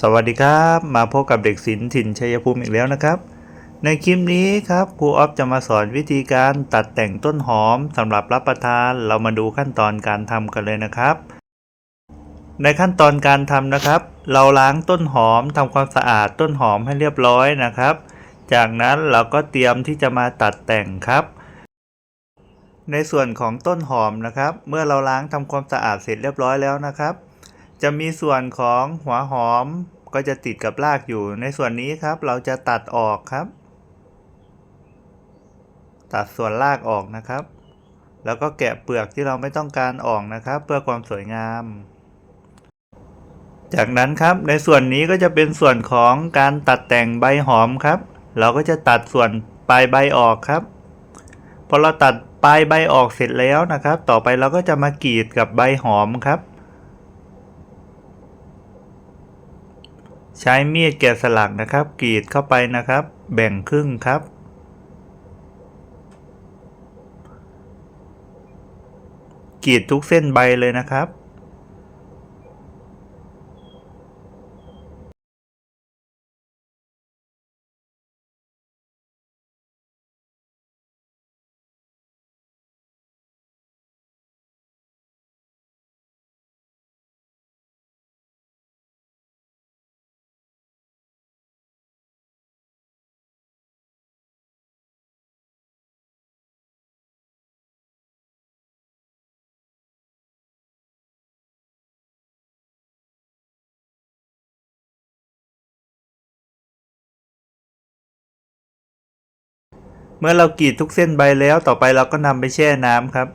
สวัสดีครับมาพบกับเด็กศิลป์ถิ่นชัยภูมิอีกแล้วนะครับ ในคลิปนี้ครับครูออฟจะมาสอนวิธีการตัดแต่งต้นหอมสำหรับรับประทานเรามาดูขั้นตอนการทำกันเลยนะครับ ในขั้นตอนการทำนะครับ เราล้างต้นหอมทำความสะอาดต้นหอมให้เรียบร้อยนะครับ จากนั้นเราก็เตรียมที่จะมาตัดแต่งครับ ในส่วนของต้นหอมนะครับ เมื่อเราล้างทำความสะอาดเสร็จเรียบร้อยแล้วนะครับ จะมีส่วนของหัวหอมก็จะติดกับรากอยู่ในส่วนนี้ครับเราจะตัดออกครับ ตัดส่วนรากออกนะครับ แล้วก็แกะเปลือกที่เราไม่ต้องการออกนะครับ เพื่อความสวยงาม จากนั้นครับในส่วนนี้ก็จะเป็นส่วนของการตัดแต่งใบหอมครับ เราก็จะตัดส่วนปลายใบออกครับพอเราตัดปลายใบออกเสร็จแล้วนะครับ ต่อไปเราก็จะมากรีดกับใบหอมครับ ใช้มีดแกะสลักนะครับ กรีดเข้าไปนะครับ แบ่งครึ่งครับ กรีดทุกเส้นใบเลยนะครับ เมื่อเรากรีดทุกเส้นใบแล้วต่อไปเราก็นำไปแช่น้ำครับ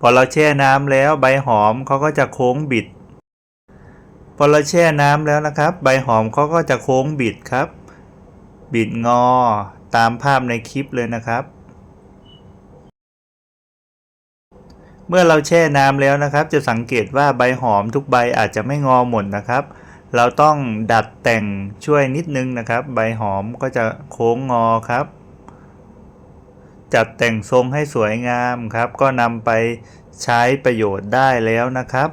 พอเราแช่น้ำแล้วใบหอมเขาก็จะโค้งบิด พอเราแช่น้ำแล้วนะครับ ใบหอมเขาก็จะโค้งบิดครับ บิดงอตามภาพในคลิปเลยนะครับ เมื่อเราแช่น้ำแล้วนะครับ จะสังเกตว่าใบหอมทุกใบอาจจะไม่งอหมดนะครับ เราต้องดัดแต่งช่วยนิดนึงนะครับ ใบหอมก็จะโค้งงอครับ จัดแต่งทรงให้สวยงามครับ ก็นำไปใช้ประโยชน์ได้แล้วนะครับ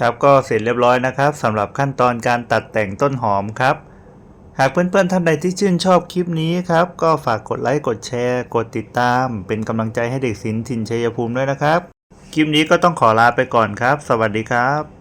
ครับก็เสร็จเรียบร้อยนะครับสำหรับขั้นตอนการตัดแต่งต้นหอมครับ หากเพื่อนๆท่านใดที่ชื่นชอบคลิปนี้ครับ ก็ฝากกดไลค์กดแชร์ กดติดตาม เป็นกำลังใจให้เด็กศิลป์ถิ่นชัยภูมิด้วยนะครับ คลิปนี้ก็ต้องขอลาไปก่อนครับ สวัสดีครับ